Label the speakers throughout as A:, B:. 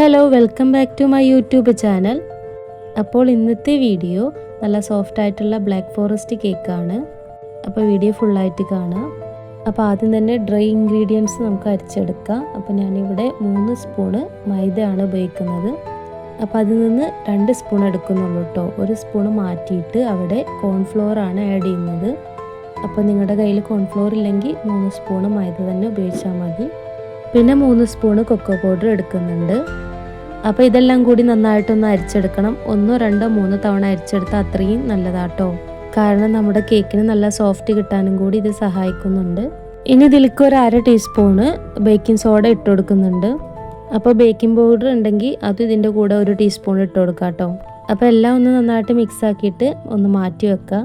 A: Hello welcome back to my YouTube channel അപ്പോൾ ഇന്നത്തെ video നല്ല സോഫ്റ്റ് ആയിട്ടുള്ള ബ്ലാക്ക് ഫോറസ്റ്റ് കേക്കാണ് അപ്പോൾ വീഡിയോ ഫുള്ളായിട്ട് കാണാം. അപ്പോൾ ആദ്യം തന്നെ ഡ്രൈ ഇൻഗ്രീഡിയൻസ് നമുക്ക് അരിച്ചെടുക്കാം. അപ്പോൾ ഞാനിവിടെ മൂന്ന് സ്പൂണ് മൈദയാണ് ഉപയോഗിക്കുന്നത്. അപ്പോൾ അതിൽ നിന്ന് രണ്ട് സ്പൂൺ എടുക്കുന്നുള്ളൂ കേട്ടോ. ഒരു സ്പൂണ് മാറ്റിയിട്ട് അവിടെ കോൺഫ്ലോർ ആണ് ആഡ് ചെയ്യുന്നത്. അപ്പോൾ നിങ്ങളുടെ കയ്യിൽ കോൺഫ്ലോർ ഇല്ലെങ്കിൽ മൂന്ന് സ്പൂണ് മൈദ തന്നെ ഉപയോഗിച്ചാൽ മതി. പിന്നെ മൂന്ന് സ്പൂണ് കൊക്കോ പൗഡർ എടുക്കുന്നുണ്ട്. അപ്പോൾ ഇതെല്ലാം കൂടി നന്നായിട്ടൊന്ന് അരിച്ചെടുക്കണം. ഒന്നോ രണ്ടോ മൂന്നോ തവണ അരിച്ചെടുത്താൽ അത്രയും നല്ലതാട്ടോ. കാരണം നമ്മുടെ കേക്കിന് നല്ല സോഫ്റ്റ് കിട്ടാനും കൂടി ഇത് സഹായിക്കുന്നുണ്ട്. ഇനി ഇതിലേക്ക് ഒരു അര ടീസ്പൂണ് ബേക്കിംഗ് സോഡ ഇട്ട് കൊടുക്കുന്നുണ്ട്. അപ്പോൾ ബേക്കിംഗ് പൗഡർ ഉണ്ടെങ്കിൽ അത് ഇതിന്റെ കൂടെ ഒരു ടീസ്പൂൺ ഇട്ട് കൊടുക്കുക കേട്ടോ. അപ്പോൾ എല്ലാം ഒന്ന് നന്നായിട്ട് മിക്സ് ആക്കിയിട്ട് ഒന്ന് മാറ്റി വെക്കുക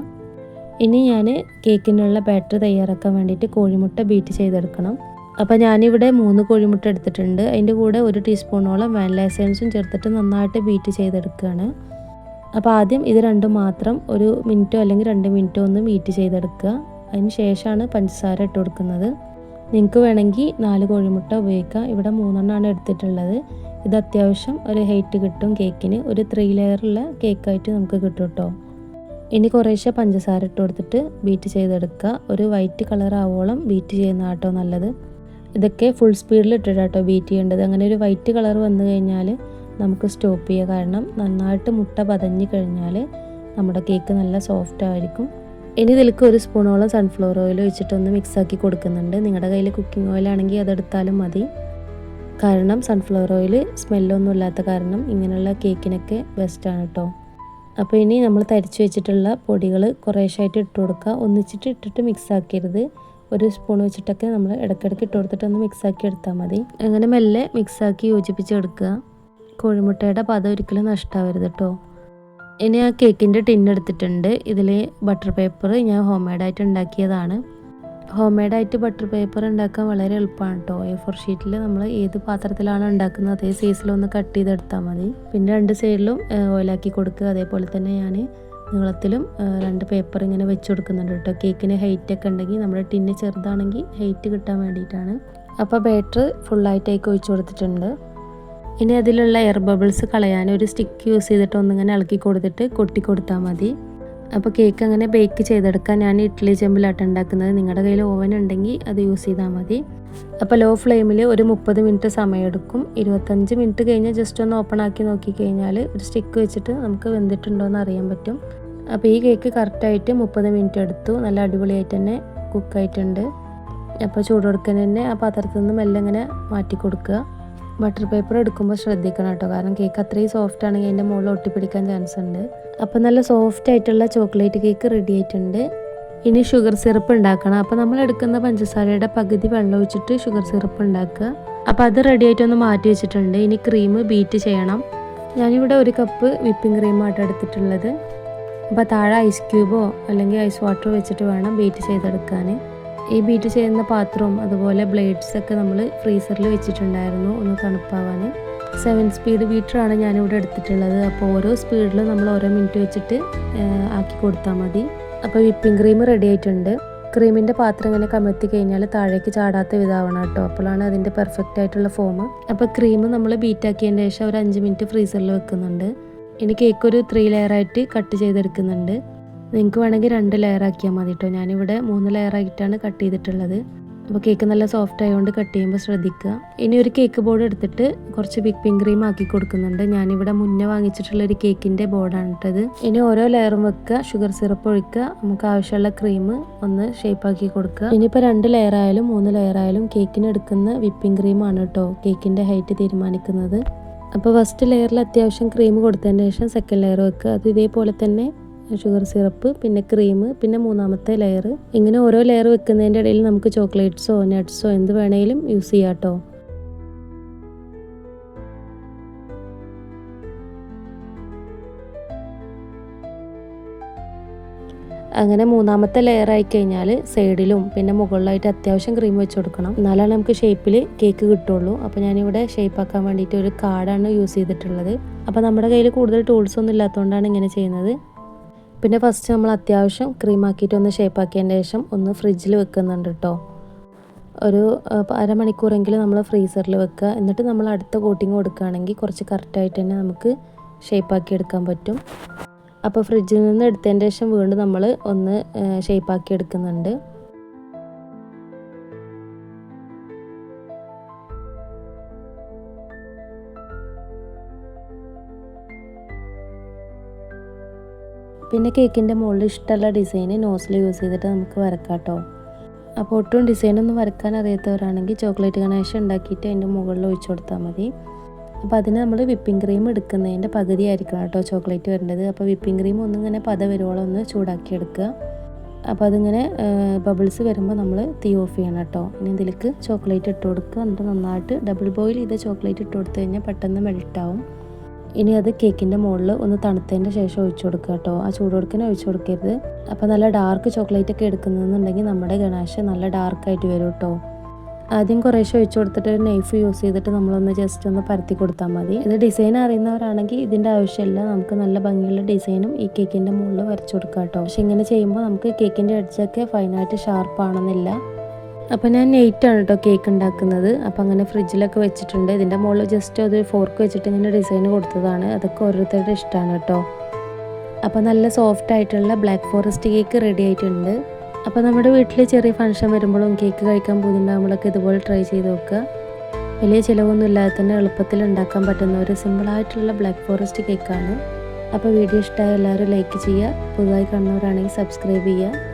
A: ഇനി ഞാൻ കേക്കിനുള്ള ബാറ്റർ തയ്യാറാക്കാൻ വേണ്ടിയിട്ട് കോഴിമുട്ട ബീറ്റ് ചെയ്തെടുക്കണം. അപ്പോൾ ഞാനിവിടെ മൂന്ന് കോഴിമുട്ട എടുത്തിട്ടുണ്ട്. അതിന്റെ കൂടെ ഒരു ടീസ്പൂണോളം വാനില എസൻസും ചേർത്തിട്ട് നന്നായിട്ട് ബീറ്റ് ചെയ്തെടുക്കുകയാണ്. അപ്പോൾ ആദ്യം ഇത് രണ്ടും മാത്രം ഒരു മിനിറ്റോ അല്ലെങ്കിൽ രണ്ട് മിനിറ്റോ ഒന്ന് ബീറ്റ് ചെയ്തെടുക്കുക. അതിന് ശേഷമാണ് പഞ്ചസാര ഇട്ട് കൊടുക്കുന്നത്. നിങ്ങൾക്ക് വേണമെങ്കിൽ നാല് കോഴിമുട്ട ഉപയോഗിക്കാം. ഇവിടെ മൂന്നെണ്ണമാണ് എടുത്തിട്ടുള്ളത്. ഇത് അത്യാവശ്യം ഒരു ഹൈറ്റ് കിട്ടും കേക്കിന്. ഒരു ത്രീ ലെയറുള്ള കേക്കായിട്ട് നമുക്ക് കിട്ടും കേട്ടോ. ഇനി കുറേശ്ശെ പഞ്ചസാര ഇട്ട് കൊടുത്തിട്ട് ബീറ്റ് ചെയ്തെടുക്കുക. ഒരു വൈറ്റ് കളർ ആവോളം ബീറ്റ് ചെയ്യുന്ന കേട്ടോ നല്ലത്. ഇതൊക്കെ ഫുൾ സ്പീഡിൽ ഇട്ടിട്ട് കേട്ടോ ബീറ്റ് ചെയ്യേണ്ടത്. അങ്ങനെ ഒരു വൈറ്റ് കളർ വന്നു കഴിഞ്ഞാൽ നമുക്ക് സ്റ്റോപ്പ് ചെയ്യുക കാരണം നന്നായിട്ട് മുട്ട പതഞ്ഞ് കഴിഞ്ഞാൽ നമ്മുടെ കേക്ക് നല്ല സോഫ്റ്റ് ആയിരിക്കും. ഇനി ഇതിലേക്ക് ഒരു സ്പൂണോളം സൺഫ്ലവർ ഓയിൽ ഒഴിച്ചിട്ടൊന്ന് മിക്സാക്കി കൊടുക്കുന്നുണ്ട്. നിങ്ങളുടെ കയ്യിൽ കുക്കിംഗ് ഓയിൽ ആണെങ്കിൽ അതെടുത്താലും മതി. കാരണം സൺഫ്ലവർ ഓയിൽ സ്മെല്ലൊന്നും ഇല്ലാത്ത കാരണം ഇങ്ങനെയുള്ള കേക്കിനൊക്കെ ബെസ്റ്റാണ് കേട്ടോ അപ്പോൾ ഇനി നമ്മൾ തരിച്ചു വെച്ചിട്ടുള്ള പൊടികൾ കുറേശ്ശായിട്ട് ഇട്ട് കൊടുക്കുക. ഒന്നിച്ചിട്ട് ഇട്ടിട്ട് മിക്സ് ആക്കരുത്. ഒരു സ്പൂൺ വെച്ചിട്ടൊക്കെ നമ്മൾ ഇടയ്ക്കിടയ്ക്ക് ഇട്ട് കൊടുത്തിട്ട് ഒന്ന് മിക്സ് ആക്കി എടുത്താൽ മതി. അങ്ങനെ മെല്ലെ മിക്സാക്കി യോജിപ്പിച്ചെടുക്കുക. കോഴിമുട്ടയുടെ പദം ഒരിക്കലും നഷ്ടമാവരുത് കേട്ടോ ഇനി ആ കേക്കിന്റെ എടുത്തിട്ടുണ്ട്. ഇതിൽ ബട്ടർ പേപ്പർ ഞാൻ ഹോം മെയ്ഡായിട്ട് ഉണ്ടാക്കിയതാണ്. ഹോം മെയ്ഡായിട്ട് ബട്ടർ പേപ്പർ ഉണ്ടാക്കാൻ വളരെ എളുപ്പമാണ് കേട്ടോ എ ഫോർ ഷീറ്റിൽ നമ്മൾ ഏത് പാത്രത്തിലാണ് ഉണ്ടാക്കുന്നത് അതേ സൈസിലൊന്ന് കട്ട് ചെയ്തെടുത്താൽ മതി. പിന്നെ രണ്ട് സൈഡിലും ഓയിലാക്കി കൊടുക്കുക. അതേപോലെ തന്നെ ഞാൻ നീളത്തിലും രണ്ട് പേപ്പർ ഇങ്ങനെ വെച്ച് കൊടുക്കുന്നുണ്ട് കേട്ടോ. കേക്കിന് ഹൈറ്റ് ഒക്കെ ഉണ്ടെങ്കിൽ നമ്മുടെ ടിന്ന് ചെറുതാണെങ്കിൽ ഹൈറ്റ് കിട്ടാൻ വേണ്ടിയിട്ടാണ്. അപ്പോൾ ബാറ്റർ ഫുള്ളായിട്ടേക്ക് ഒഴിച്ചു കൊടുത്തിട്ടുണ്ട്. ഇനി അതിലുള്ള എയർ ബബിൾസ് കളയാൻ ഒരു സ്റ്റിക്ക് യൂസ് ചെയ്തിട്ട് ഒന്നിങ്ങനെ ഇളക്കി കൊടുത്തിട്ട് കൊട്ടി കൊടുത്താൽ മതി. അപ്പോൾ കേക്ക് അങ്ങനെ ബേക്ക് ചെയ്തെടുക്കാൻ ഞാൻ ഇഡ്ഡലി ചെമ്പിലാട്ട് ഉണ്ടാക്കുന്നത്. നിങ്ങളുടെ കയ്യിൽ ഓവൻ ഉണ്ടെങ്കിൽ അത് യൂസ് ചെയ്താൽ മതി. അപ്പോൾ ലോ ഫ്ലെയിമിൽ ഒരു മുപ്പത് മിനിറ്റ് സമയമെടുക്കും. ഇരുപത്തഞ്ച് മിനിറ്റ് കഴിഞ്ഞ് ജസ്റ്റ് ഒന്ന് ഓപ്പൺ ആക്കി നോക്കി കഴിഞ്ഞാൽ ഒരു സ്റ്റിക്ക് വെച്ചിട്ട് നമുക്ക് വെന്തിട്ടുണ്ടോ എന്ന് അറിയാൻ പറ്റും. അപ്പോൾ ഈ കേക്ക് കറക്റ്റായിട്ട് മുപ്പത് മിനിറ്റ് എടുത്തു. നല്ല അടിപൊളിയായിട്ട് തന്നെ കുക്കായിട്ടുണ്ട് അപ്പോൾ ചൂട് തന്നെ ആ പാത്രത്തിൽ നിന്ന് മെല്ലെ ഇങ്ങനെ മാറ്റി കൊടുക്കുക ബട്ടർ പേപ്പർ എടുക്കുമ്പോൾ ശ്രദ്ധിക്കണം കേട്ടോ. കാരണം കേക്ക് അത്രയും സോഫ്റ്റ് ആണെങ്കിൽ അതിന്റെ മുകളിൽ ഒട്ടിപ്പിടിക്കാൻ ചാൻസ് ഉണ്ട്. അപ്പോൾ നല്ല സോഫ്റ്റ് ആയിട്ടുള്ള ചോക്ലേറ്റ് കേക്ക് റെഡി ആയിട്ടുണ്ട്. ഇനി ഷുഗർ സിറപ്പ് ഉണ്ടാക്കണം. അപ്പോൾ നമ്മൾ എടുക്കുന്ന പഞ്ചസാരയുടെ പകുതി വെള്ളം ഒഴിച്ചിട്ട് ഷുഗർ സിറപ്പ് ഉണ്ടാക്കുക. അപ്പോൾ അത് റെഡി ആയിട്ടൊന്ന് മാറ്റി വെച്ചിട്ടുണ്ട്. ഇനി ക്രീം ബീറ്റ് ചെയ്യണം. ഞാനിവിടെ ഒരു കപ്പ് വിപ്പിംഗ് ക്രീമായിട്ട് എടുത്തിട്ടുള്ളത്. അപ്പോൾ താഴെ ഐസ് ക്യൂബോ അല്ലെങ്കിൽ ഐസ് വാട്ടറോ വെച്ചിട്ട് വേണം ബീറ്റ് ചെയ്തെടുക്കാൻ. ഈ ബീറ്റ് ചെയ്യുന്ന പാത്രവും അതുപോലെ ബ്ലേഡ്സൊക്കെ നമ്മൾ ഫ്രീസറിൽ വെച്ചിട്ടുണ്ടായിരുന്നു ഒന്ന് തണുപ്പാവാൻ സെവൻ സ്പീഡ് ബീറ്ററാണ് ഞാനിവിടെ എടുത്തിട്ടുള്ളത്. അപ്പോൾ ഓരോ സ്പീഡിലും നമ്മൾ ഓരോ മിനിറ്റ് വെച്ചിട്ട് ആക്കി കൊടുത്താൽ മതി. അപ്പോൾ വിപ്പിംഗ് ക്രീം റെഡി ആയിട്ടുണ്ട്. ക്രീമിന്റെ പാത്രം ഇങ്ങനെ കമഴ്ത്തി കഴിഞ്ഞാൽ താഴേക്ക് ചാടാത്ത വിധാവണം കേട്ടോ. അപ്പോഴാണ് അതിന്റെ പെർഫെക്റ്റ് ആയിട്ടുള്ള ഫോം അപ്പോൾ ക്രീം നമ്മൾ ബീറ്റ് ആക്കിയതിന് ശേഷം ഒരു അഞ്ച് മിനിറ്റ് ഫ്രീസറിൽ വെക്കുന്നുണ്ട്. ഇനി കേക്ക് ഒരു ത്രീ ലെയറായിട്ട് കട്ട് ചെയ്തെടുക്കുന്നുണ്ട്. നിങ്ങൾക്ക് വേണമെങ്കിൽ രണ്ട് ലെയർ ആക്കിയാൽ മതി കേട്ടോ ഞാനിവിടെ മൂന്ന് ലെയർ ആയിട്ടാണ് കട്ട് ചെയ്തിട്ടുള്ളത്. അപ്പോൾ കേക്ക് നല്ല സോഫ്റ്റ് ആയതുകൊണ്ട് കട്ട് ചെയ്യുമ്പോൾ ശ്രദ്ധിക്കുക. ഇനി ഒരു കേക്ക് ബോർഡ് എടുത്തിട്ട് കുറച്ച് വിപ്പിംഗ് ക്രീം ആക്കി കൊടുക്കുന്നുണ്ട്. ഞാനിവിടെ മുന്നേ വാങ്ങിച്ചിട്ടുള്ള ഒരു കേക്കിന്റെ ബോർഡാണ് ഇട്ടത് ഇനി ഓരോ ലെയറും വെക്കുക. ഷുഗർ സിറപ്പ് ഒഴിക്കുക. നമുക്ക് ആവശ്യമുള്ള ക്രീം ഒന്ന് ഷേപ്പ് ആക്കി കൊടുക്കുക. ഇനിയിപ്പോൾ രണ്ട് ലെയർ ആയാലും മൂന്ന് ലെയർ ആയാലും കേക്കിന് എടുക്കുന്ന വിപ്പിംഗ് ക്രീമാണ് കേട്ടോ കേക്കിന്റെ ഹൈറ്റ് തീരുമാനിക്കുന്നത്. അപ്പോൾ ഫസ്റ്റ് ലെയറിൽ അത്യാവശ്യം ക്രീം കൊടുത്തതിന് ശേഷം സെക്കൻഡ് ലെയർ വെക്കുക. അത് ഇതേപോലെ തന്നെ ഷുഗർ സിറപ്പ് പിന്നെ ക്രീം പിന്നെ മൂന്നാമത്തെ ലെയർ ഇങ്ങനെ ഓരോ ലെയർ വെക്കുന്നതിന്റെ ഇടയിൽ നമുക്ക് ചോക്ലേറ്റ്സോ നട്ട്സോ എന്ത് വേണമെങ്കിലും യൂസ് ചെയ്യാം കേട്ടോ അങ്ങനെ മൂന്നാമത്തെ ലെയർ ആയി കഴിഞ്ഞാൽ സൈഡിലും പിന്നെ മുകളിലായിട്ട് അത്യാവശ്യം ക്രീം വെച്ച് കൊടുക്കണം. എന്നാലാണ് നമുക്ക് ഷേപ്പിൽ കേക്ക് കിട്ടുള്ളൂ. അപ്പോൾ ഞാനിവിടെ ഷേപ്പ് ആക്കാൻ വേണ്ടിയിട്ട് ഒരു കാർഡാണ് യൂസ് ചെയ്തിട്ടുള്ളത്. അപ്പോൾ നമ്മുടെ കയ്യിൽ കൂടുതൽ ടൂൾസ് ഒന്നും ഇല്ലാത്തതുകൊണ്ടാണ് ഇങ്ങനെ ചെയ്യുന്നത്. പിന്നെ ഫസ്റ്റ് നമ്മൾ അത്യാവശ്യം ക്രീമാക്കിയിട്ട് ഒന്ന് ഷേപ്പ് ആക്കിയതിന് ശേഷം ഒന്ന് ഫ്രിഡ്ജിൽ വെക്കുന്നുണ്ട് കേട്ടോ ഒരു അരമണിക്കൂറെങ്കിലും നമ്മൾ ഫ്രീസറിൽ വെക്കുക എന്നിട്ട് നമ്മൾ അടുത്ത കോട്ടിങ് കൊടുക്കുകയാണെങ്കിൽ കുറച്ച് കറക്റ്റായിട്ട് തന്നെ നമുക്ക് ഷേപ്പാക്കി എടുക്കാൻ പറ്റും. അപ്പോൾ ഫ്രിഡ്ജിൽ നിന്ന് എടുത്തതിന്റെ ശേഷം വീണ്ടും നമ്മൾ ഒന്ന് ഷേപ്പാക്കി എടുക്കുന്നുണ്ട്. പിന്നെ കേക്കിന്റെ മുകളിൽ ഇഷ്ടമുള്ള ഡിസൈന് നോസിൽ യൂസ് ചെയ്തിട്ട് നമുക്ക് വരക്കാം കേട്ടോ അപ്പോൾ ഒട്ടും ഡിസൈനൊന്നും വരക്കാൻ അറിയാത്തവരാണെങ്കിൽ ചോക്ലേറ്റ് ഗണേഷ് ഉണ്ടാക്കിയിട്ട് അതിന്റെ മുകളിൽ ഒഴിച്ചു കൊടുത്താൽ മതി. അപ്പോൾ അതിന് നമ്മൾ വിപ്പിംഗ് ക്രീം എടുക്കുന്നതിന്റെ പകുതി ആയിരിക്കണം കേട്ടോ ചോക്ലേറ്റ് വരേണ്ടത്. അപ്പോൾ വിപ്പിംഗ് ക്രീം ഒന്നിങ്ങനെ പത വരുവോളം ഒന്ന് ചൂടാക്കി എടുക്കുക. അപ്പോൾ അതിങ്ങനെ ബബിൾസ് വരുമ്പോൾ നമ്മൾ തീ ഓഫ് ചെയ്യണം കേട്ടോ ഇനി ഇതിലേക്ക് ചോക്ലേറ്റ് ഇട്ട് കൊടുക്കുക. എന്നിട്ട് നന്നായിട്ട് ഡബിൾ ബോയിൽ ചെയ്ത ചോക്ലേറ്റ് ഇട്ട് കൊടുത്തു കഴിഞ്ഞാൽ പെട്ടെന്ന് മെൽട്ടാവും ഇനി അത് കേക്കിന്റെ മുകളിൽ ഒന്ന് തണുത്തതിന്റെ ശേഷം ഒഴിച്ചു കൊടുക്കുക കേട്ടോ. ആ ചൂട് കൊടുക്കനെ ഒഴിച്ചു കൊടുക്കരുത്. അപ്പോൾ നല്ല ഡാർക്ക് ചോക്ലേറ്റ് ഒക്കെ എടുക്കുന്നതെന്നുണ്ടെങ്കിൽ നമ്മുടെ ഗണാശ് നല്ല ഡാർക്കായിട്ട് വരും കേട്ടോ. ആദ്യം കുറേശ്ശെ ഒഴിച്ചു കൊടുത്തിട്ട് ഒരു നൈഫ് യൂസ് ചെയ്തിട്ട് നമ്മളൊന്ന് ജസ്റ്റ് ഒന്ന് പരത്തി കൊടുത്താൽ മതി. ഇത് ഡിസൈൻ അറിയുന്നവരാണെങ്കിൽ ഇതിന്റെ ആവശ്യമില്ല. നമുക്ക് നല്ല ഭംഗിയുള്ള ഡിസൈനും ഈ കേക്കിന്റെ മുകളിൽ വരച്ചു കൊടുക്കാം കേട്ടോ. പക്ഷെ ഇങ്ങനെ ചെയ്യുമ്പോൾ നമുക്ക് കേക്കിന്റെ എഡ്ജൊക്കെ ഫൈനായിട്ട് ഷാർപ്പാണെന്നില്ല അപ്പോൾ ഞാൻ നെയ്റ്റാണ് കേട്ടോ കേക്ക് ഉണ്ടാക്കുന്നത്. അപ്പോൾ അങ്ങനെ ഫ്രിഡ്ജിലൊക്കെ വെച്ചിട്ടുണ്ട്. ഇതിന്റെ മുകളിൽ ജസ്റ്റ് അത് ഫോർക്ക് വെച്ചിട്ട് ഇങ്ങനെ ഡിസൈൻ കൊടുത്തതാണ്. അതൊക്കെ ഓരോരുത്തരുടെ ഇഷ്ടമാണ് കേട്ടോ അപ്പോൾ നല്ല സോഫ്റ്റ് ആയിട്ടുള്ള ബ്ലാക്ക് ഫോറസ്റ്റ് കേക്ക് റെഡി ആയിട്ടുണ്ട്. അപ്പോൾ നമ്മുടെ വീട്ടിൽ ചെറിയ ഫംഗ്ഷൻ വരുമ്പോഴും കേക്ക് കഴിക്കാൻ പോകുന്നുണ്ടാകുമ്പോഴൊക്കെ ഇതുപോലെ ട്രൈ ചെയ്ത് നോക്കുക. വലിയ ചിലവൊന്നും ഇല്ലാതെ തന്നെ എളുപ്പത്തിൽ ഉണ്ടാക്കാൻ പറ്റുന്ന ഒരു സിമ്പിളായിട്ടുള്ള ബ്ലാക്ക് ഫോറസ്റ്റ് കേക്കാണ് അപ്പോൾ വീഡിയോ ഇഷ്ടമായ എല്ലാവരും ലൈക്ക് ചെയ്യുക. പുതുതായി കാണുന്നവരാണെങ്കിൽ സബ്സ്ക്രൈബ് ചെയ്യുക.